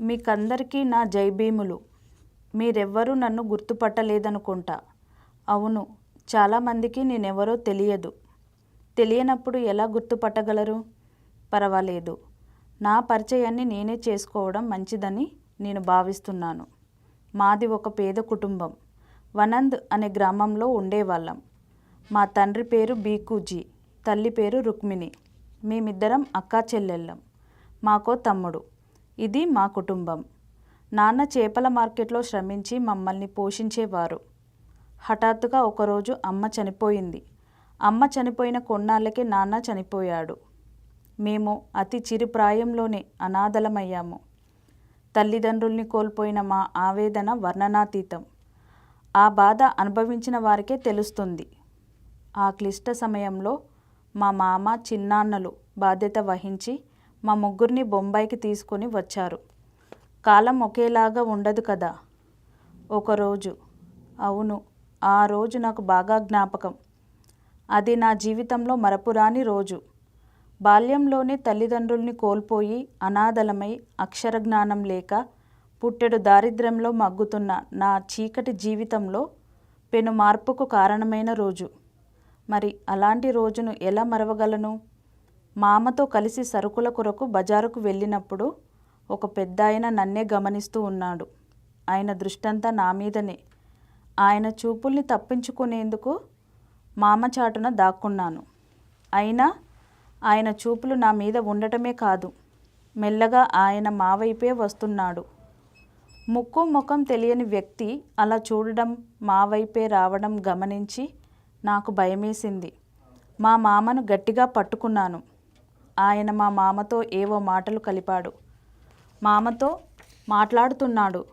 మీకందరికీ నా జైభీములు మీరెవ్వరూ నన్ను గుర్తుపట్టలేదనుకుంటా. అవును చాలామందికి నేనెవరో తెలియదు. తెలియనప్పుడు ఎలా గుర్తుపట్టగలరు? పర్వాలేదు. నా పరిచయాన్ని నేనే చేసుకోవడం మంచిదని నేను భావిస్తున్నాను. మాది ఒక పేద కుటుంబం. వనంద్ అనే గ్రామంలో ఉండేవాళ్ళం. మా తండ్రి పేరు బీకూజీ తల్లి పేరు రుక్మిణి. మేమిద్దరం అక్కా చెల్లెళ్ళం. మాకో తమ్ముడు. ఇది మా కుటుంబం. నాన్న చేపల మార్కెట్లో శ్రమించి మమ్మల్ని పోషించేవారు. హఠాత్తుగా ఒకరోజు అమ్మ చనిపోయింది. అమ్మ చనిపోయిన కొన్నాళ్ళకే నాన్న చనిపోయాడు. మేము అతి చిరు ప్రాయంలోనే అనాథలమయ్యాము. తల్లిదండ్రుల్ని కోల్పోయిన మా ఆవేదన వర్ణనాతీతం. ఆ బాధ అనుభవించిన వారికే తెలుస్తుంది. ఆ క్లిష్ట సమయంలో మా మామ చిన్నాన్నలు బాధ్యత వహించి మా ముగ్గురిని బొంబాయికి తీసుకొని వచ్చారు. కాలం ఒకేలాగా ఉండదు కదా? ఒకరోజు అవును ఆ రోజు నాకు బాగా జ్ఞాపకం. అది నా జీవితంలో మరపురాని రోజు. బాల్యంలోనే తల్లిదండ్రుల్ని కోల్పోయి అనాథలమై అక్షర జ్ఞానం లేక పుట్టెడు దారిద్ర్యంలో మగ్గుతున్న నా చీకటి జీవితంలో పెను మార్పుకు కారణమైన రోజు. మరి అలాంటి రోజును ఎలా మరవగలను? మామతో కలిసి సరుకుల కొరకు బజారుకు వెళ్ళినప్పుడు ఒక పెద్ద ఆయన నన్నే గమనిస్తూ ఉన్నాడు. ఆయన దృష్టంతా నా మీదనే. ఆయన చూపుల్ని తప్పించుకునేందుకు మామ చాటున దాక్కున్నాను. అయినా ఆయన చూపులు నా మీద ఉండటమే కాదు మెల్లగా ఆయన మావైపే వస్తున్నాడు. ముక్కు ముఖం తెలియని వ్యక్తి అలా చూడడం మావైపే రావడం గమనించి నాకు భయమేసింది. మా మామను గట్టిగా పట్టుకున్నాను. ఆయన మా మామతో ఏవో మాటలు కలిపాడు. మామతో మాట్లాడుతున్నాడు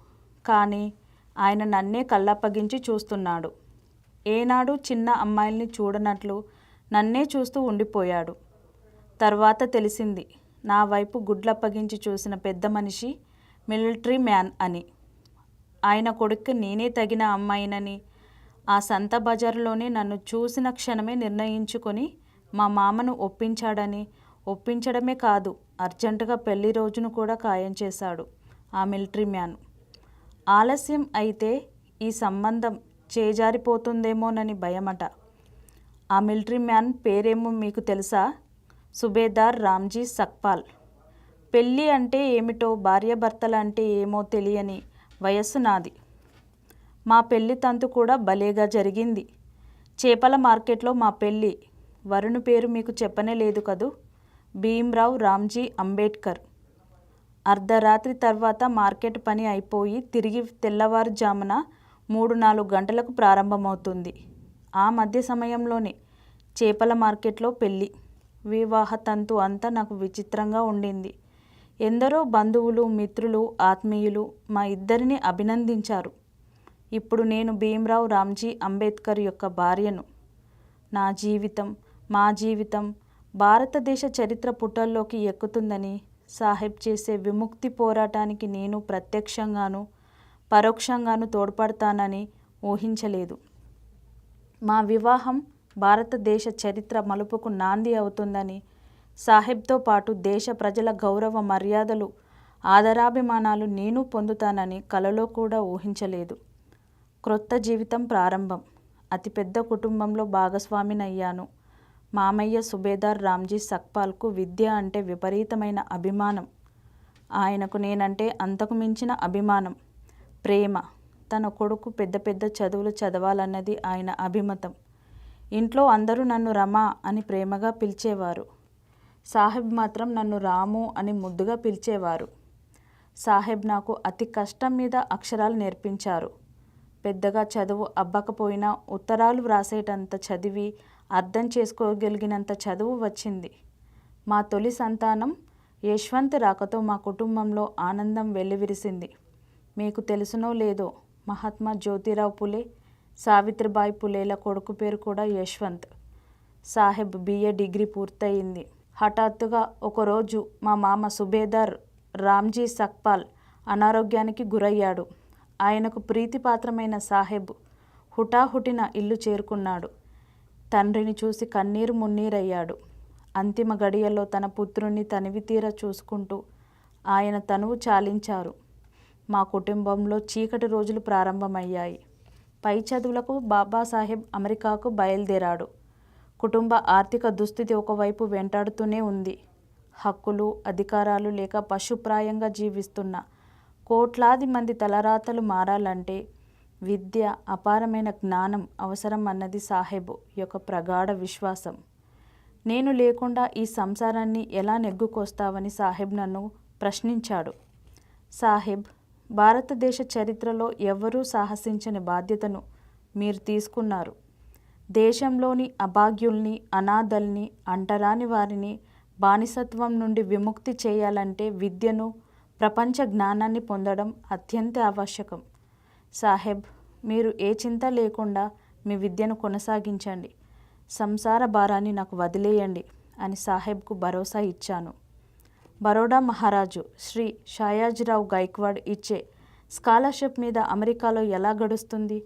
కానీ ఆయన నన్నే కళ్ళప్పగించి చూస్తున్నాడు. ఏనాడు చిన్న అమ్మాయిల్ని చూడనట్లు నన్నే చూస్తూ ఉండిపోయాడు. తర్వాత తెలిసింది నా వైపు గుడ్లప్పగించి చూసిన పెద్ద మనిషి మిలిటరీ మ్యాన్ అని. ఆయన కొడుక్కి నేనే తగిన అమ్మాయినని ఆ సంత బజారులోనే నన్ను చూసిన క్షణమే నిర్ణయించుకొని మా మామను ఒప్పించాడని ఒప్పించడమే కాదు అర్జెంటుగా పెళ్ళి రోజును కూడా ఖాయం చేశాడు ఆ మిలిటరీ మ్యాన్. ఆలస్యం అయితే ఈ సంబంధం చేజారిపోతుందేమోనని భయమట. ఆ మిలిటరీ మ్యాన్ పేరేమో మీకు తెలుసా? సుబేదార్ రామ్జీ సక్పాల్. పెళ్ళి అంటే ఏమిటో భార్యాభర్తలు అంటే ఏమో తెలియని వయస్సు నాది. మా పెళ్ళి తంతు కూడా భలేగా జరిగింది. చేపల మార్కెట్లో మా పెళ్ళి వరుణు పేరు మీకు చెప్పనే లేదు కదూ? భీమ్రావ్ రామ్జీ అంబేద్కర్ అర్ధరాత్రి తర్వాత మార్కెట్ పని అయిపోయి తిరిగి తెల్లవారుజామున మూడు నాలుగు గంటలకు ప్రారంభమవుతుంది. ఆ మధ్య సమయంలోనే చేపల మార్కెట్లో పెళ్ళి. వివాహ తంతు అంతా నాకు విచిత్రంగా ఉండింది. ఎందరో బంధువులు మిత్రులు ఆత్మీయులు మా ఇద్దరిని అభినందించారు. ఇప్పుడు నేను భీమ్రావ్ రామ్జీ అంబేద్కర్ యొక్క భార్యను. నా జీవితం మా జీవితం భారతదేశ చరిత్ర పుటల్లోకి ఎక్కుతుందని సాహెబ్ చేసే విముక్తి పోరాటానికి నేను ప్రత్యక్షంగాను పరోక్షంగాను తోడ్పడతానని ఊహించలేదు. మా వివాహం భారతదేశ చరిత్ర మలుపుకు నాంది అవుతుందని సాహెబ్తో పాటు దేశ ప్రజల గౌరవ మర్యాదలు ఆదరాభిమానాలు నేను పొందుతానని కలలో కూడా ఊహించలేదు. క్రొత్త జీవితం ప్రారంభం. అతిపెద్ద కుటుంబంలో భాగస్వామినయ్యాను. మామయ్య సుబేదార్ రామ్జీ సక్పాల్కు విద్య అంటే విపరీతమైన అభిమానం. ఆయనకు నేనంటే అంతకు మించిన అభిమానం. ప్రేమ. తన కొడుకు పెద్ద పెద్ద చదువులు చదవాలన్నది ఆయన అభిమతం. ఇంట్లో అందరూ నన్ను రమా అని ప్రేమగా పిలిచేవారు. సాహెబ్ మాత్రం నన్ను రాము అని ముద్దుగా పిలిచేవారు. సాహెబ్ నాకు అతి కష్టం మీద అక్షరాలు నేర్పించారు. పెద్దగా చదువు అబ్బకపోయినా ఉత్తరాలు వ్రాసేటంత చదివి అర్థం చేసుకోగలిగినంత చదువు వచ్చింది. మా తొలి సంతానం యశ్వంత్ రాకతో మా కుటుంబంలో ఆనందం వెల్లివిరిసింది. మీకు తెలుసునో లేదో మహాత్మా జ్యోతిరావు పులే సావిత్రిబాయి పులేల కొడుకు పేరు కూడా యశ్వంత్. సాహెబ్ బిఏ డిగ్రీ పూర్తయింది. హఠాత్తుగా ఒకరోజు మా మామ సుబేదార్ రామ్జీ సక్పాల్ అనారోగ్యానికి గురయ్యాడు. ఆయనకు ప్రీతిపాత్రమైన సాహెబ్ హుటాహుటిన ఇల్లు చేరుకున్నాడు. తండ్రిని చూసి కన్నీరు మున్నీరయ్యాడు. అంతిమ గడియల్లో తన పుత్రుణ్ణి తనివితీర చూసుకుంటూ ఆయన తనువు చాలించారు. మా కుటుంబంలో చీకటి రోజులు ప్రారంభమయ్యాయి. పై చదువులకు బాబాసాహెబ్ అమెరికాకు బయలుదేరాడు. కుటుంబ ఆర్థిక దుస్థితి ఒకవైపు వెంటాడుతూనే ఉంది. హక్కులు అధికారాలు లేక పశుప్రాయంగా జీవిస్తున్న కోట్లాది మంది తలరాతలు మారాలంటే విద్య అపారమైన జ్ఞానం అవసరం అన్నది సాహెబ్ యొక్క ప్రగాఢ విశ్వాసం. నేను లేకుండా ఈ సంసారాన్ని ఎలా నెగ్గుకొస్తావని సాహెబ్ నన్ను ప్రశ్నించాడు. సాహెబ్ భారతదేశ చరిత్రలో ఎవ్వరూ సాహసించని బాధ్యతను మీరు తీసుకున్నారు. దేశంలోని అభాగ్యుల్ని అనాథల్ని అంటరాని వారిని బానిసత్వం నుండి విముక్తి చేయాలంటే విద్యను ప్రపంచ జ్ఞానాన్ని పొందడం అత్యంత ఆవశ్యకం. సాహెబ్ మీరు ఏ చింత లేకుండా మీ విద్యను కొనసాగించండి. సంసార భారాన్ని నాకు వదిలేయండి అని సాహెబ్కు భరోసా ఇచ్చాను. బరోడా మహారాజు శ్రీ షాయాజీరావు గైక్వాడ్ ఇచ్చే స్కాలర్షిప్ మీద అమెరికాలో ఎలా గడుస్తుంది?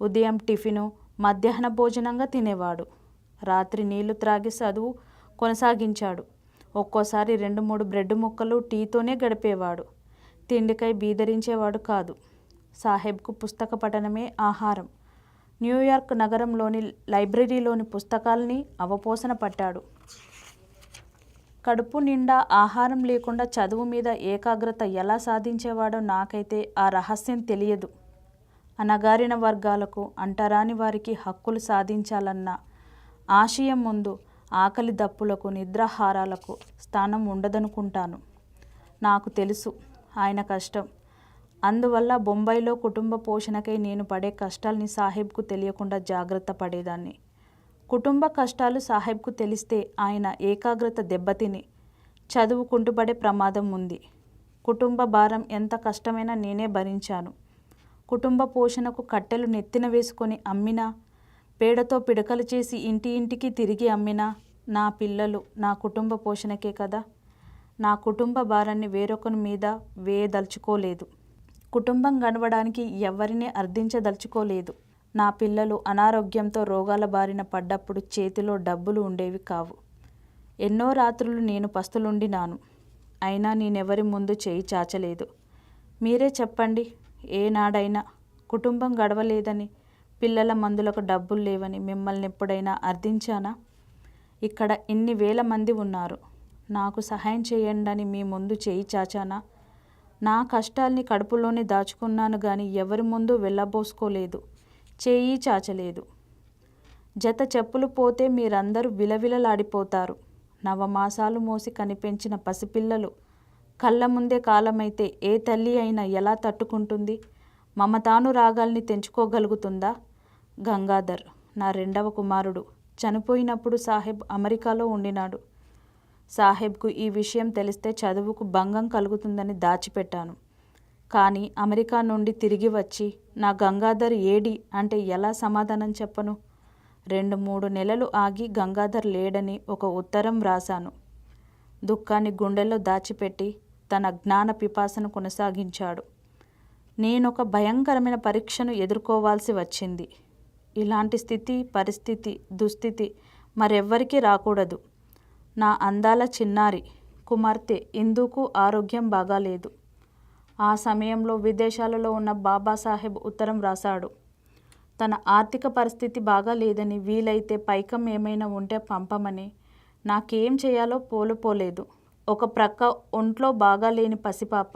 ఉదయం టిఫిను మధ్యాహ్న భోజనంగా తినేవాడు. రాత్రి నీళ్ళు త్రాగి చదువు కొనసాగించాడు. ఒక్కోసారి రెండు మూడు బ్రెడ్ ముక్కలు టీతోనే గడిపేవాడు. తిండికై బీదరించేవాడు కాదు. సాహెబ్కు పుస్తక పఠనమే ఆహారం. న్యూయార్క్ నగరంలోని లైబ్రరీలోని పుస్తకాల్ని అవపోసన పట్టాడు. కడుపు నిండా ఆహారం లేకుండా చదువు మీద ఏకాగ్రత ఎలా సాధించేవాడో నాకైతే ఆ రహస్యం తెలియదు. అనగారిన వర్గాలకు అంటరాని వారికి హక్కులు సాధించాలన్న ఆశయం ముందు ఆకలి దప్పులకు నిద్రాహారాలకు స్థానం ఉండదనుకుంటాను. నాకు తెలుసు ఆయన కష్టం. అందువల్ల బొంబాయిలో కుటుంబ పోషణకై నేను పడే కష్టాల్ని సాహెబ్కు తెలియకుండా జాగ్రత్త పడేదాన్ని. కుటుంబ కష్టాలు సాహెబ్కు తెలిస్తే ఆయన ఏకాగ్రత దెబ్బతిని చదువు కుంటుపడే ప్రమాదం ఉంది. కుటుంబ భారం ఎంత కష్టమైనా నేనే భరించాను. కుటుంబ పోషణకు కట్టెలు నెత్తిన వేసుకొని అమ్మినా పేడతో పిడకలు చేసి ఇంటి ఇంటికి తిరిగి అమ్మినా నా పిల్లలు నా కుటుంబ పోషణకే కదా. నా కుటుంబ భారాన్ని వేరొకరి మీద వేయదలుచుకోలేదు. కుటుంబం గడవడానికి ఎవరిని అర్థించదలుచుకోలేదు. నా పిల్లలు అనారోగ్యంతో రోగాల బారిన పడ్డప్పుడు చేతిలో డబ్బులు ఉండేవి కావు. ఎన్నో రాత్రులు నేను పస్తులుండినాను. అయినా నేనెవరి ముందు చేయి చాచలేదు. మీరే చెప్పండి ఏనాడైనా కుటుంబం గడవలేదని పిల్లల మందులకు డబ్బులు లేవని మిమ్మల్ని ఎప్పుడైనా అర్థించానా? ఇక్కడ ఇన్ని వేల మంది ఉన్నారు. నాకు సహాయం చేయండి అని మీ ముందు చేయి చాచానా? నా కష్టాల్ని కడుపులోనే దాచుకున్నాను కానీ ఎవరి ముందు వెళ్ళబోసుకోలేదు. చేయి చాచలేదు. జత చెప్పులు పోతే మీరందరూ విలవిలలాడిపోతారు. నవమాసాలు మోసి కనిపించిన పసిపిల్లలు కళ్ళ ముందే కాలమైతే ఏ తల్లి అయినా ఎలా తట్టుకుంటుంది? మమతాను రాగాల్ని తెంచుకోగలుగుతుందా? గంగాధర్ నా రెండవ కుమారుడు చనిపోయినప్పుడు సాహెబ్ అమెరికాలో ఉండినాడు. సాహెబ్కు ఈ విషయం తెలిస్తే చదువుకు భంగం కలుగుతుందని దాచిపెట్టాను. కానీ అమెరికా నుండి తిరిగి వచ్చి నా గంగాధర్ ఏడి అంటే ఎలా సమాధానం చెప్పను? రెండు మూడు నెలలు ఆగి గంగాధర్ లేడని ఒక ఉత్తరం రాశాను దుఃఖాన్ని గుండెల్లో దాచిపెట్టి తన జ్ఞాన పిపాసను కొనసాగించాడు. నేనొక భయంకరమైన పరీక్షను ఎదుర్కోవాల్సి వచ్చింది. ఇలాంటి స్థితి పరిస్థితి దుస్థితి మరెవ్వరికీ రాకూడదు. నా అందాల చిన్నారి కుమార్తె ఇందుకు ఆరోగ్యం బాగాలేదు. ఆ సమయంలో విదేశాలలో ఉన్న బాబాసాహెబ్ ఉత్తరం రాశాడు. తన ఆర్థిక పరిస్థితి బాగా లేదని వీలైతే పైకం ఏమైనా ఉంటే పంపమని. నాకేం చేయాలో పోలుపోలేదు ఒక ప్రక్క ఒంట్లో బాగా లేని పసిపాప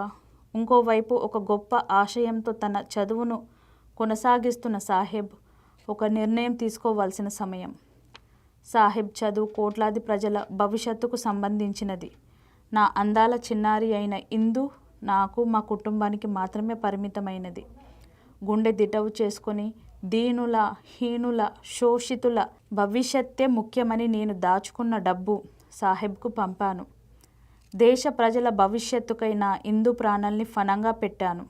ఇంకోవైపు ఒక గొప్ప ఆశయంతో తన చదువును కొనసాగిస్తున్న సాహెబ్ ఒక నిర్ణయం తీసుకోవాల్సిన సమయం. సాహెబ్ చదువు కోట్లాది ప్రజల భవిష్యత్తుకు సంబంధించినది. నా అందాల చిన్నారి అయిన ఇందు నాకు మా కుటుంబానికి మాత్రమే పరిమితమైనది. గుండె దిటవు చేసుకొని దీనుల హీనుల శోషితుల భవిష్యత్తే ముఖ్యమని నేను దాచుకున్న డబ్బు సాహెబ్కు పంపాను. దేశ ప్రజల భవిష్యత్తుకై నా ఇందు ప్రాణాల్ని ఫనంగా పెట్టాను.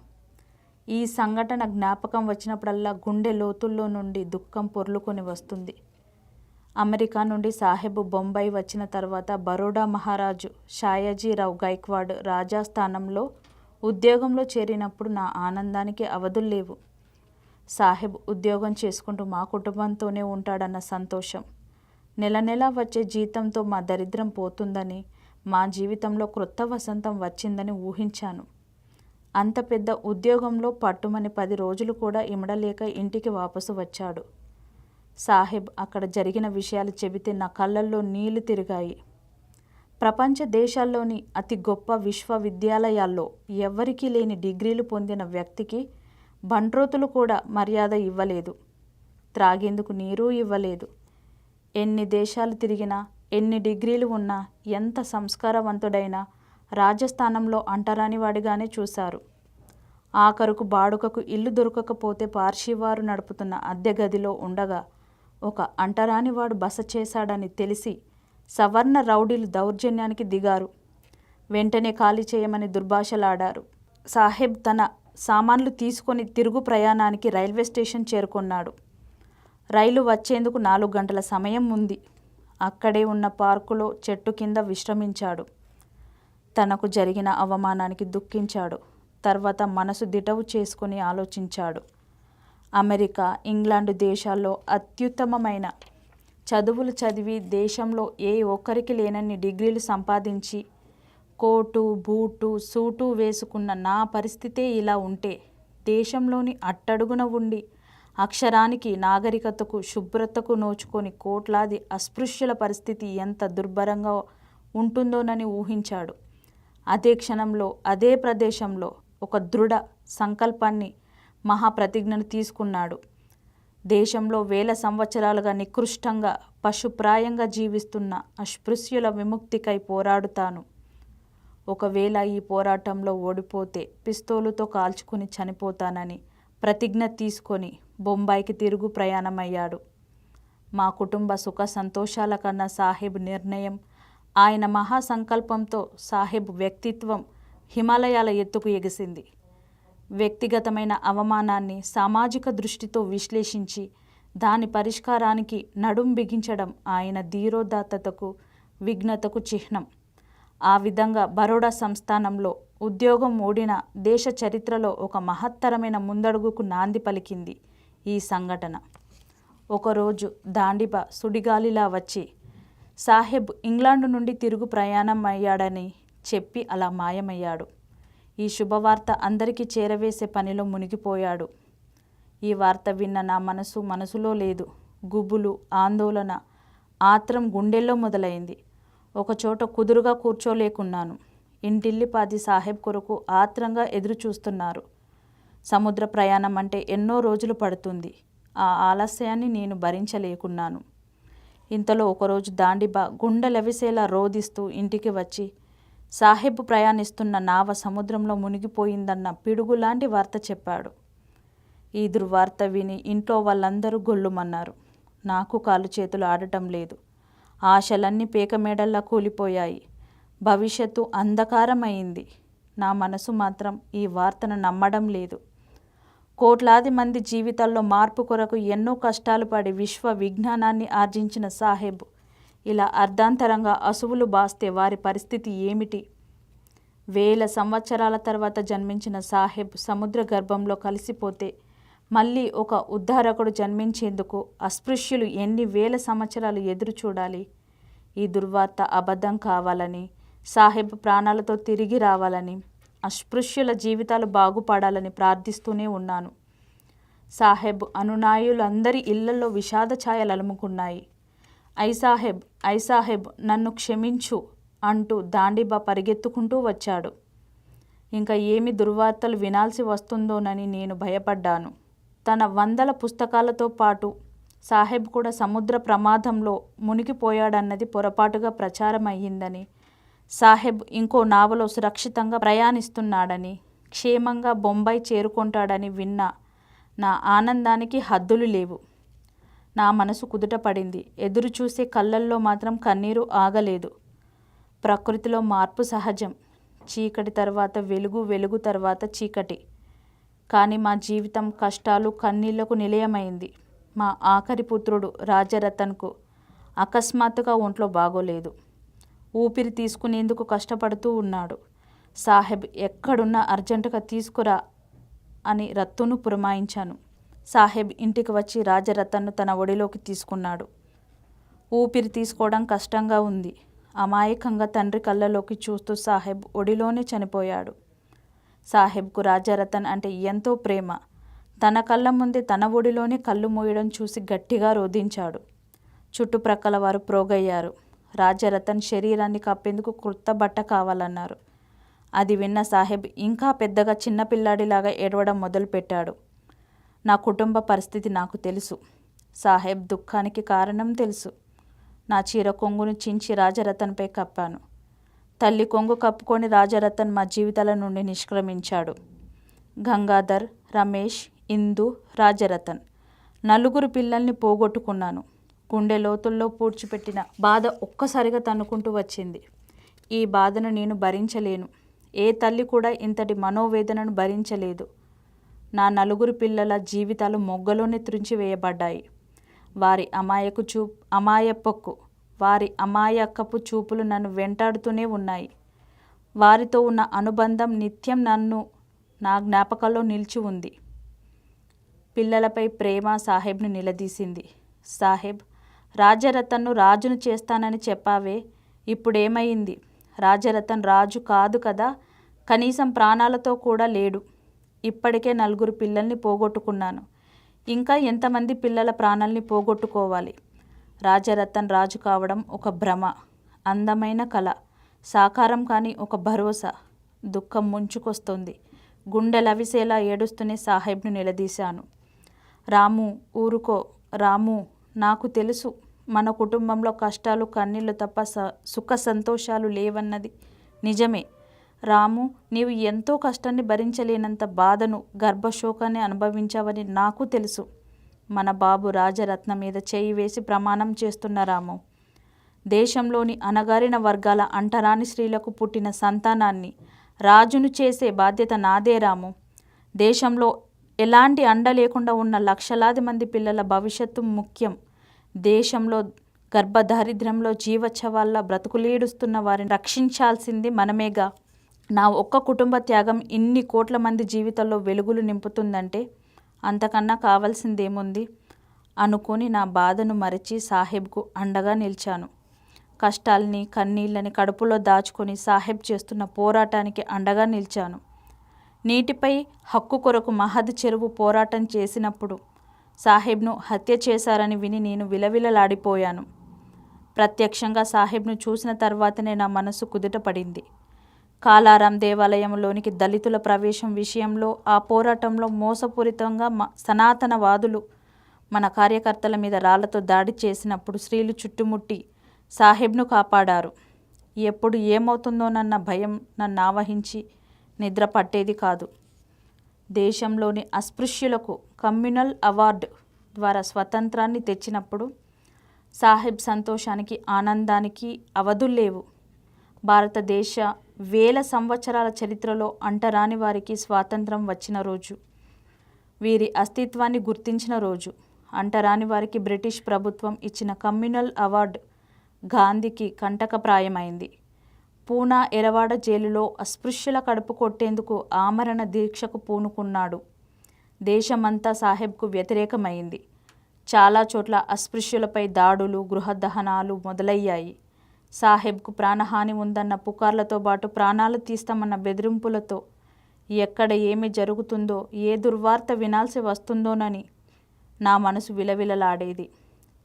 ఈ సంఘటన జ్ఞాపకం వచ్చినప్పుడల్లా గుండె లోతుల్లో నుండి దుఃఖం పొర్లుకొని వస్తుంది. అమెరికా నుండి సాహెబ్ బొంబాయి వచ్చిన తర్వాత బరోడా మహారాజు షాయాజీరావు గైక్వాడ్ రాజాస్థానంలో ఉద్యోగంలో చేరినప్పుడు నా ఆనందానికి అవధులు లేవు. సాహెబ్ ఉద్యోగం చేసుకుంటూ మా కుటుంబంతోనే ఉంటాడన్న సంతోషం. నెల నెల వచ్చే జీతంతో మా దరిద్రం పోతుందని మా జీవితంలో క్రొత్త వసంతం వచ్చిందని ఊహించాను. అంత పెద్ద ఉద్యోగంలో పట్టుమని పది రోజులు కూడా ఇమడలేక ఇంటికి వాపసు వచ్చాడు. సాహెబ్ అక్కడ జరిగిన విషయాలు చెబితే నా కళ్ళల్లో నీళ్ళు తిరిగాయి. ప్రపంచ దేశాల్లోని అతి గొప్ప విశ్వవిద్యాలయాల్లో ఎవ్వరికీ లేని డిగ్రీలు పొందిన వ్యక్తికి బండ్రోతులు కూడా మర్యాద ఇవ్వలేదు. త్రాగేందుకు నీరు ఇవ్వలేదు. ఎన్ని దేశాలు తిరిగినా ఎన్ని డిగ్రీలు ఉన్నా ఎంత సంస్కారవంతుడైనా రాజస్థానంలో అంటరాని వాడిగానే చూశారు. ఆఖరుకు బాడుకకు ఇల్లు దొరకకపోతే పార్షివారు నడుపుతున్న అద్దె గదిలో ఉండగా ఒక అంటరానివాడు బస చేశాడని తెలిసి సవర్ణ రౌడీలు దౌర్జన్యానికి దిగారు. వెంటనే ఖాళీ చేయమని దుర్భాషలాడారు. సాహెబ్ తన సామాన్లు తీసుకొని తిరుగు ప్రయాణానికి రైల్వే స్టేషన్ చేరుకున్నాడు. రైలు వచ్చేందుకు నాలుగు గంటల సమయం ఉంది. అక్కడే ఉన్న పార్కులో చెట్టు కింద విశ్రమించాడు. తనకు జరిగిన అవమానానికి దుఃఖించాడు. తర్వాత మనసు దిటవు చేసుకుని ఆలోచించాడు. అమెరికా ఇంగ్లాండు దేశాల్లో అత్యుత్తమమైన చదువులు చదివి దేశంలో ఏ ఒక్కరికి లేనన్ని డిగ్రీలు సంపాదించి కోటు బూటు సూటు వేసుకున్న నా పరిస్థితే ఇలా ఉంటే దేశంలోని అట్టడుగున ఉండి అక్షరానికి నాగరికతకు శుభ్రతకు నోచుకొని కోట్లాది అస్పృశ్యుల పరిస్థితి ఎంత దుర్భరంగా ఉంటుందోనని ఊహించాడు. అదే క్షణంలో అదే ప్రదేశంలో ఒక దృఢ సంకల్పాన్ని మహాప్రతిజ్ఞను తీసుకున్నాడు. దేశంలో వేల సంవత్సరాలుగా నికృష్టంగా పశుప్రాయంగా జీవిస్తున్న అస్పృశ్యుల విముక్తికై పోరాడుతాను. ఒకవేళ ఈ పోరాటంలో ఓడిపోతే పిస్తోలుతో కాల్చుకుని చనిపోతానని ప్రతిజ్ఞ తీసుకొని బొంబాయికి తిరుగు ప్రయాణమయ్యాడు. మా కుటుంబ సుఖ సంతోషాల కన్నా సాహెబ్ నిర్ణయం ఆయన మహాసంకల్పంతో సాహెబ్ వ్యక్తిత్వం హిమాలయాల ఎత్తుకు ఎగిసింది. వ్యక్తిగతమైన అవమానాన్ని సామాజిక దృష్టితో విశ్లేషించి దాని పరిష్కారానికి నడుం బిగించడం ఆయన ధీరోదాత్తతకు విఘ్నతకు చిహ్నం. ఆ విధంగా బరోడా సంస్థానంలో ఉద్యోగం ఓడిన దేశ చరిత్రలో ఒక మహత్తరమైన ముందడుగుకు నాంది పలికింది ఈ సంఘటన. ఒకరోజు దాండిబ సుడిగాలిలా వచ్చి సాహెబ్ ఇంగ్లాండు నుండి తిరుగు ప్రయాణం అయ్యాడని చెప్పి అలా మాయమయ్యాడు. ఈ శుభవార్త అందరికీ చేరవేసే పనిలో మునిగిపోయాడు. ఈ వార్త విన్న నా మనసు మనసులో లేదు. గుబులు ఆందోళన ఆత్రం గుండెల్లో మొదలైంది. ఒకచోట కుదురుగా కూర్చోలేకున్నాను. ఇంటిల్లిపాది సాహెబ్ కొరకు ఆత్రంగా ఎదురు చూస్తున్నారు సముద్ర ప్రయాణం అంటే ఎన్నో రోజులు పడుతుంది. ఆ ఆలస్యాన్ని నేను భరించలేకున్నాను. ఇంతలో ఒకరోజు దాండిబా గుండెలవిసేలా రోదిస్తూ ఇంటికి వచ్చి సాహెబ్ ప్రయాణిస్తున్న నావ సముద్రంలో మునిగిపోయిందన్న పిడుగులాంటి వార్త చెప్పాడు. ఈ దుర్వార్త విని ఇంట్లో వాళ్ళందరూ గొల్లుమన్నారు. నాకు కాలు చేతులు ఆడటం లేదు. ఆశలన్నీ పేకమేడల్లా కూలిపోయాయి. భవిష్యత్తు అంధకారమైంది. నా మనసు మాత్రం ఈ వార్తను నమ్మడం లేదు. కోట్లాది మంది జీవితాల్లో మార్పు కొరకు ఎన్నో కష్టాలు పడి విశ్వ విజ్ఞానాన్ని ఆర్జించిన సాహెబ్ ఇలా అర్ధాంతరంగా అసువులు బాస్తే వారి పరిస్థితి ఏమిటి? వేల సంవత్సరాల తర్వాత జన్మించిన సాహెబ్ సముద్ర గర్భంలో కలిసిపోతే మళ్ళీ ఒక ఉద్ధారకుడు జన్మించేందుకు అస్పృశ్యులు ఎన్ని వేల సంవత్సరాలు ఎదురు చూడాలి? ఈ దుర్వార్త అబద్ధం కావాలని సాహెబ్ ప్రాణాలతో తిరిగి రావాలని అస్పృశ్యుల జీవితాలు బాగుపడాలని ప్రార్థిస్తూనే ఉన్నాను. సాహెబ్ అనునాయులందరి ఇళ్ళలో విషాద ఛాయలు అలుముకున్నాయి ఐ సాహెబ్ ఐ సాహెబ్ నన్ను క్షమించు అంటూ దాండిబా పరిగెత్తుకుంటూ వచ్చాడు. ఇంకా ఏమి దుర్వార్తలు వినాల్సి వస్తుందోనని నేను భయపడ్డాను. తన వందల పుస్తకాలతో పాటు సాహెబ్ కూడా సముద్ర ప్రమాదంలో మునిగిపోయాడన్నది పొరపాటుగా ప్రచారం అయ్యిందని సాహెబ్ ఇంకో నావలో సురక్షితంగా ప్రయాణిస్తున్నాడని క్షేమంగా బొంబాయి చేరుకుంటాడని విన్న నా ఆనందానికి హద్దులు లేవు. నా మనసు కుదుటపడింది. ఎదురు చూసే కళ్ళల్లో మాత్రం కన్నీరు ఆగలేదు. ప్రకృతిలో మార్పు సహజం. చీకటి తర్వాత వెలుగు వెలుగు తర్వాత చీకటి. కానీ మా జీవితం కష్టాలు కన్నీళ్ళకు నిలయమైంది. మా ఆఖరి పుత్రుడు రాజరతన్కు అకస్మాత్తుగా ఒంట్లో బాగోలేదు. ఊపిరి తీసుకునేందుకు కష్టపడుతూ ఉన్నాడు. సాహెబ్ ఎక్కడున్నా అర్జెంటుగా తీసుకురా అని రత్తును పురమాయించాను. సాహెబ్ ఇంటికి వచ్చి రాజరతన్ను తన ఒడిలోకి తీసుకున్నాడు. ఊపిరి తీసుకోవడం కష్టంగా ఉంది. అమాయకంగా తండ్రి కళ్ళలోకి చూస్తూ సాహెబ్ ఒడిలోనే చనిపోయాడు. సాహెబ్కు రాజారతన్ అంటే ఎంతో ప్రేమ. తన కళ్ళ ముందే తన ఒడిలోనే కళ్ళు మూయడం చూసి గట్టిగా రోధించాడు. చుట్టుప్రక్కల వారు ప్రోగయ్యారు. రాజరతన్ శరీరాన్ని కప్పేందుకు కొత్త బట్ట కావాలన్నారు. అది విన్న సాహెబ్ ఇంకా పెద్దగా చిన్నపిల్లాడిలాగా ఏడవడం మొదలుపెట్టాడు. నా కుటుంబ పరిస్థితి నాకు తెలుసు. సాహెబ్ దుఃఖానికి కారణం తెలుసు. నా చీర కొంగును చించి రాజరతన్పై కప్పాను. తల్లి కొంగు కప్పుకొని రాజరతన్ మా జీవితాల నుండి నిష్క్రమించాడు. గంగాధర్ రమేష్ ఇందు రాజరతన్ నలుగురు పిల్లల్ని పోగొట్టుకున్నాను. గుండె లోతుల్లో పూడ్చిపెట్టిన బాధ ఒక్కసారిగా తన్నుకుంటూ వచ్చింది. ఈ బాధను నేను భరించలేను. ఏ తల్లి కూడా ఇంతటి మనోవేదనను భరించలేదు. నా నలుగురు పిల్లల జీవితాలు మొగ్గలోనే త్రుంచివేయబడ్డాయి వారి అమాయకు చూ అమాయప్పకు వారి అమాయకపు చూపులు నన్ను వెంటాడుతూనే ఉన్నాయి. వారితో ఉన్న అనుబంధం నిత్యం నన్ను నా జ్ఞాపకంలో నిలిచి ఉంది. పిల్లలపై ప్రేమ సాహెబ్ను నిలదీసింది. సాహెబ్ రాజరతన్ను రాజును చేస్తానని చెప్పావే ఇప్పుడేమైంది? రాజరతన్ రాజు కాదు కదా కనీసం ప్రాణాలతో కూడా లేడు. ఇప్పటికే నలుగురు పిల్లల్ని పోగొట్టుకున్నాను. ఇంకా ఎంతమంది పిల్లల ప్రాణాల్ని పోగొట్టుకోవాలి? రాజరతన్ రాజు కావడం ఒక భ్రమ అందమైన కళ సాకారం కాని ఒక భరోసా. దుఃఖం ముంచుకొస్తుంది. గుండె లవిసేలా ఏడుస్తూనే సాహెబ్ను నిలదీశాను. రాము ఊరుకో రాము నాకు తెలుసు. మన కుటుంబంలో కష్టాలు కన్నీళ్ళు తప్ప స సుఖ సంతోషాలు లేవన్నది నిజమే. రాము నీవు ఎంతో కష్టాన్ని భరించలేనంత బాధను గర్భశోకాన్ని అనుభవించావని నాకు తెలుసు. మన బాబు రాజరత్న మీద చేయి వేసి ప్రమాణం చేస్తున్న రాము. దేశంలోని అణగారిన వర్గాల అంటరాని స్త్రీలకు పుట్టిన సంతానాన్ని రాజును చేసే బాధ్యత నాదే రాము. దేశంలో ఎలాంటి అండ లేకుండా ఉన్న లక్షలాది మంది పిల్లల భవిష్యత్తు ముఖ్యం. దేశంలో గర్భదారిద్ర్యంలో జీవచ్చవాళ్ళ బ్రతుకులీడుస్తున్న వారిని రక్షించాల్సింది మనమేగా. నా ఒక్క కుటుంబ త్యాగం ఇన్ని కోట్ల మంది జీవితాల్లో వెలుగులు నింపుతుందంటే అంతకన్నా కావాల్సిందేముంది? అనుకొని నా బాధను మరచి సాహెబ్కు అండగా నిలిచాను. కష్టాల్ని కన్నీళ్ళని కడుపులో దాచుకొని సాహెబ్ చేస్తున్న పోరాటానికి అండగా నిలిచాను. నీటిపై హక్కు కొరకు మహద్ చెరువు పోరాటం చేసినప్పుడు సాహెబ్ను హత్య చేశారని విని నేను విలవిలలాడిపోయాను. ప్రత్యక్షంగా సాహెబ్ను చూసిన తర్వాతనే నా మనసు కుదుట పడింది కాలారాం దేవాలయంలోనికి దళితుల ప్రవేశం విషయంలో ఆ పోరాటంలో మోసపూరితంగా మ సనాతనవాదులు మన కార్యకర్తల మీద రాళ్ళతో దాడి చేసినప్పుడు స్త్రీలు చుట్టుముట్టి సాహెబ్ను కాపాడారు. ఎప్పుడు ఏమవుతుందోనన్న భయం నన్ను ఆవహించి నిద్ర పట్టేది కాదు. దేశంలోని అస్పృశ్యులకు కమ్యూనల్ అవార్డు ద్వారా స్వతంత్రాన్ని తెచ్చినప్పుడు సాహెబ్ సంతోషానికి ఆనందానికి అవధుల్లేవు భారతదేశ వేల సంవత్సరాల చరిత్రలో అంటరాని వారికి స్వాతంత్రం వచ్చిన రోజు. వీరి అస్తిత్వాన్ని గుర్తించిన రోజు. అంటరాని వారికి బ్రిటిష్ ప్రభుత్వం ఇచ్చిన కమ్యూనల్ అవార్డు గాంధీకి కంటకప్రాయమైంది. పూనా ఎరవాడ జైలులో అస్పృశ్యుల కడుపు కొట్టేందుకు ఆమరణ దీక్షకు పూనుకున్నాడు. దేశమంతా సాహెబ్కు వ్యతిరేకమైంది. చాలా చోట్ల అస్పృశ్యులపై దాడులు గృహదహనాలు మొదలయ్యాయి. సాహెబ్కు ప్రాణహాని ఉందన్న పుకార్లతో పాటు ప్రాణాలు తీస్తామన్న బెదిరింపులతో ఎక్కడ ఏమి జరుగుతుందో ఏ దుర్వార్త వినాల్సి వస్తుందోనని నా మనసు విలవిలలాడేది.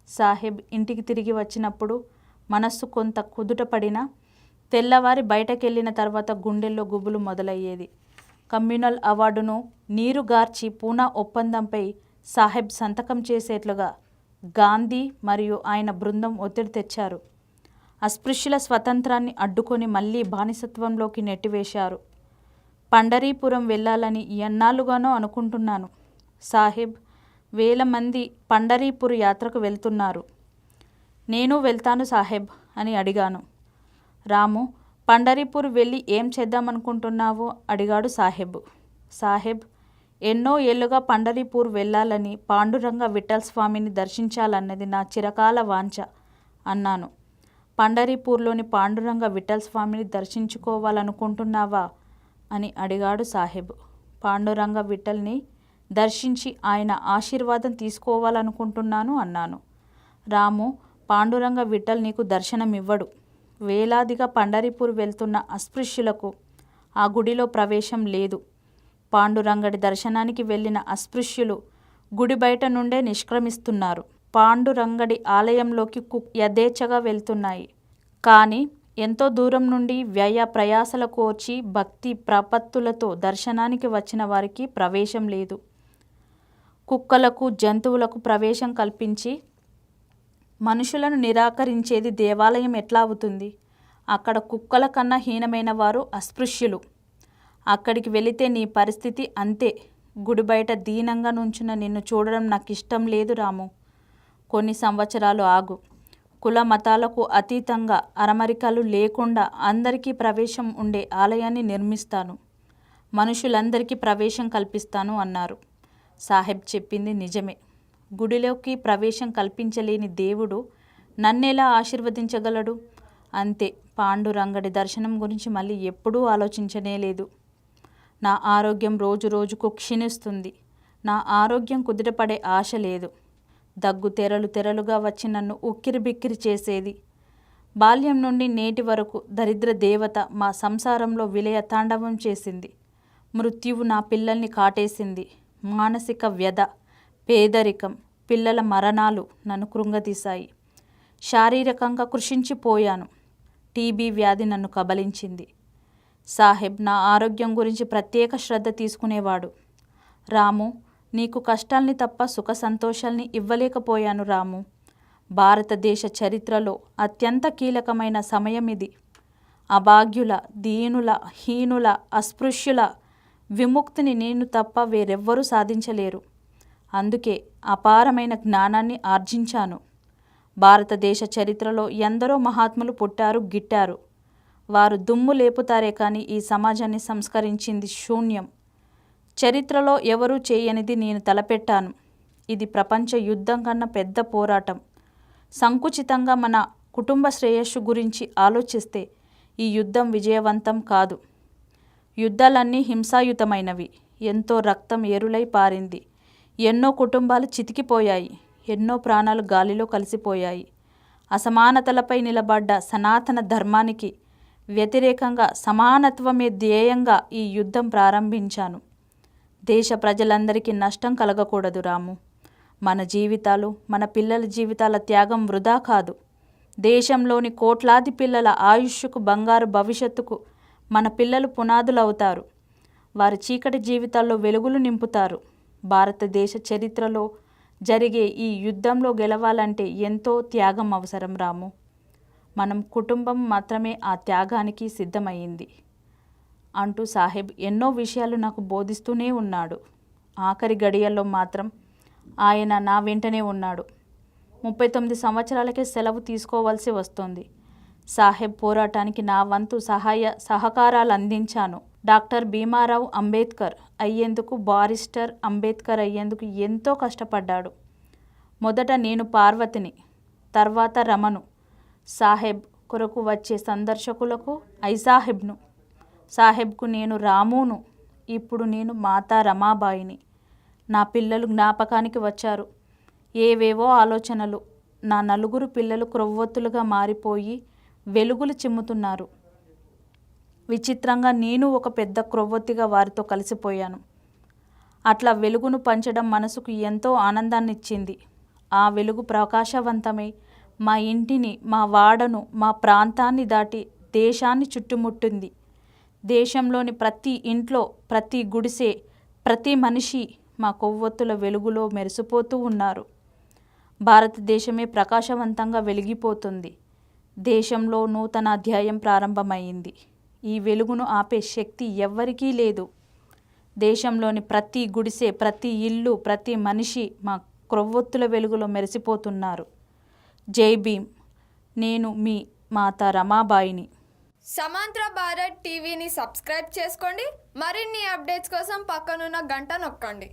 సాహెబ్ ఇంటికి తిరిగి వచ్చినప్పుడు మనస్సు కొంత కుదుటపడినా తెల్లవారి బయటకెళ్ళిన తర్వాత గుండెల్లో గుబులు మొదలయ్యేది. కమ్యూనల్ అవార్డును నీరుగార్చి పూనా ఒప్పందంపై సాహెబ్ సంతకం చేసేట్లుగా గాంధీ మరియు ఆయన బృందం ఒత్తిడి తెచ్చారు. అస్పృశ్యుల స్వతంత్రాన్ని అడ్డుకొని మళ్ళీ బానిసత్వంలోకి నెట్టివేశారు. పండరీపురం వెళ్ళాలని ఎన్నాళ్ళుగానో అనుకుంటున్నాను. సాహెబ్ వేల మంది పండరీపురు యాత్రకు వెళ్తున్నారు. నేను వెళ్తాను సాహెబ్ అని అడిగాను. రాము పండరీపూర్ వెళ్ళి ఏం చేద్దామనుకుంటున్నావు అడిగాడు సాహెబ్. సాహెబ్ ఎన్నో ఏళ్ళుగా పండరీపూర్ వెళ్ళాలని పాండురంగ విఠల్ స్వామిని దర్శించాలన్నది నా చిరకాల వాంఛ అన్నాను. పండరీపూర్లోని పాండురంగ విఠల్ స్వామిని దర్శించుకోవాలనుకుంటున్నావా? అని అడిగాడు సాహెబ్. పాండురంగ విఠల్ని దర్శించి ఆయన ఆశీర్వాదం తీసుకోవాలనుకుంటున్నాను అన్నాను. రాము పాండురంగ విఠల్ నీకు దర్శనమివ్వడు. వేలాదిగా పండరీపూర్ వెళ్తున్న అస్పృశ్యులకు ఆ గుడిలో ప్రవేశం లేదు. పాండురంగడి దర్శనానికి వెళ్ళిన అస్పృశ్యులు గుడి బయట నుండే నిష్క్రమిస్తున్నారు. పాండురంగడి ఆలయంలోకి కు యథేచ్ఛగా వెళ్తున్నాయి. కానీ ఎంతో దూరం నుండి వ్యయ ప్రయాసల కోర్చి భక్తి ప్రపత్తులతో దర్శనానికి వచ్చిన వారికి ప్రవేశం లేదు. కుక్కలకు జంతువులకు ప్రవేశం కల్పించి మనుషులను నిరాకరించేది దేవాలయం ఎట్లా అవుతుంది? అక్కడ కుక్కల కన్నా హీనమైన వారు అస్పృశ్యులు. అక్కడికి వెళితే నీ పరిస్థితి అంతే. గుడి బయట దీనంగా నుంచున్న నిన్ను చూడడం నాకు ఇష్టం లేదు రాము. కొన్ని సంవత్సరాలు ఆగు. కుల మతాలకు అతీతంగా అరమరికలు లేకుండా అందరికీ ప్రవేశం ఉండే ఆలయాన్ని నిర్మిస్తాను. మనుషులందరికీ ప్రవేశం కల్పిస్తాను అన్నారు. సాహెబ్ చెప్పింది నిజమే. గుడిలోకి ప్రవేశం కల్పించలేని దేవుడు నన్నెలా ఆశీర్వదించగలడు? అంతే. పాండురంగడి దర్శనం గురించి మళ్ళీ ఎప్పుడూ ఆలోచించనే లేదు. నా ఆరోగ్యం రోజు రోజుకు క్షీణిస్తుంది. నా ఆరోగ్యం కుదిరపడే ఆశ లేదు. దగ్గు తెరలు తెరలుగా వచ్చి నన్ను ఉక్కిరి బిక్కిరి చేసేది. బాల్యం నుండి నేటి వరకు దరిద్ర దేవత మా సంసారంలో విలయ తాండవం చేసింది. మృత్యువు నా పిల్లల్ని కాటేసింది. మానసిక వ్యధ పేదరికం పిల్లల మరణాలు నన్ను కృంగతీశాయి శారీరకంగా కృషించిపోయాను. టీబీ వ్యాధి నన్ను కబలించింది. సాహెబ్ నా ఆరోగ్యం గురించి ప్రత్యేక శ్రద్ధ తీసుకునేవాడు. రాము నీకు కష్టాల్ని తప్ప సుఖ సంతోషాల్ని ఇవ్వలేకపోయాను రాము. భారతదేశ చరిత్రలో అత్యంత కీలకమైన సమయం ఇది. అభాగ్యుల దీనుల హీనుల అస్పృశ్యుల విముక్తిని నేను తప్ప వేరెవ్వరూ సాధించలేరు. అందుకే అపారమైన జ్ఞానాన్ని ఆర్జించాను. భారతదేశ చరిత్రలో ఎందరో మహాత్ములు పుట్టారు గిట్టారు. వారు దుమ్ము లేపుతారే కానీ ఈ సమాజాన్ని సంస్కరించింది శూన్యం. చరిత్రలో ఎవరూ చేయనిది నేను తలపెట్టాను. ఇది ప్రపంచ యుద్ధం కన్నా పెద్ద పోరాటం. సంకుచితంగా మన కుటుంబ శ్రేయస్సు గురించి ఆలోచిస్తే ఈ యుద్ధం విజయవంతం కాదు. యుద్ధాలన్నీ హింసాయుతమైనవి. ఎంతో రక్తం ఏరులై పారింది. ఎన్నో కుటుంబాలు చితికిపోయాయి. ఎన్నో ప్రాణాలు గాలిలో కలిసిపోయాయి. అసమానతలపై నిలబడ్డ సనాతన ధర్మానికి వ్యతిరేకంగా సమానత్వమే ధ్యేయంగా ఈ యుద్ధం ప్రారంభించాను. దేశ ప్రజలందరికీ నష్టం కలగకూడదు రాము. మన జీవితాలు మన పిల్లల జీవితాల త్యాగం వృధా కాదు. దేశంలోని కోట్లాది పిల్లల ఆయుష్కు బంగారు భవిష్యత్తుకు మన పిల్లలు పునాదులవుతారు. వారి చీకటి జీవితాల్లో వెలుగులు నింపుతారు. భారతదేశ చరిత్రలో జరిగే ఈ యుద్ధంలో గెలవాలంటే ఎంతో త్యాగం అవసరం రాము. మనం కుటుంబం మాత్రమే ఆ త్యాగానికి సిద్ధమయ్యింది. అంటూ సాహెబ్ ఎన్నో విషయాలు నాకు బోధిస్తూనే ఉన్నాడు. ఆఖరి గడియల్లో మాత్రం ఆయన నా వెంటనే ఉన్నాడు. ముప్పై తొమ్మిది సంవత్సరాలకే సెలవు తీసుకోవాల్సి వస్తోంది. సాహెబ్ పోరాటానికి నా వంతు సహాయ సహకారాలు అందించాను. డాక్టర్ భీమారావు అంబేద్కర్ అయ్యేందుకు బారిస్టర్ అంబేద్కర్ అయ్యేందుకు ఎంతో కష్టపడ్డాడు. మొదట నేను పార్వతిని తర్వాత రమను సాహెబ్ కొరకు వచ్చే సందర్శకులకు ఐసాహెబ్ను సాహెబ్కు నేను రామును ఇప్పుడు నేను మాతా రమాబాయిని. నా పిల్లలు జ్ఞాపకానికి వచ్చారు. ఏవేవో ఆలోచనలు. నా నలుగురు పిల్లలు క్రొవ్వొత్తులుగా మారిపోయి వెలుగులు చిమ్ముతున్నారు. విచిత్రంగా నేను ఒక పెద్ద క్రొవ్వొత్తిగా వారితో కలిసిపోయాను. అట్లా వెలుగును పంచడం మనసుకు ఎంతో ఆనందాన్నిచ్చింది. ఆ వెలుగు ప్రకాశవంతమై మా ఇంటిని మా వాడను మా ప్రాంతాన్ని దాటి దేశాన్ని చుట్టుముట్టింది. దేశంలోని ప్రతి ఇంట్లో ప్రతి గుడిసె ప్రతి మనిషి మా కొవ్వొత్తుల వెలుగులో మెరిసిపోతూ ఉన్నారు. భారతదేశమే ప్రకాశవంతంగా వెలిగిపోతుంది. దేశంలో నూతన అధ్యాయం ప్రారంభమైంది. ఈ వెలుగును ఆపే శక్తి ఎవ్వరికీ లేదు. దేశంలోని ప్రతి గుడిసె ప్రతి ఇల్లు ప్రతి మనిషి మా క్రొవ్వొత్తుల వెలుగులో మెరిసిపోతున్నారు. జై భీమ్. నేను మీ మాత రమాబాయిని. సమాంతర భారత్ టీవీని సబ్స్క్రైబ్ చేసుకోండి. మరిన్ని అప్డేట్స్ కోసం పక్కనున్న గంట నొక్కండి.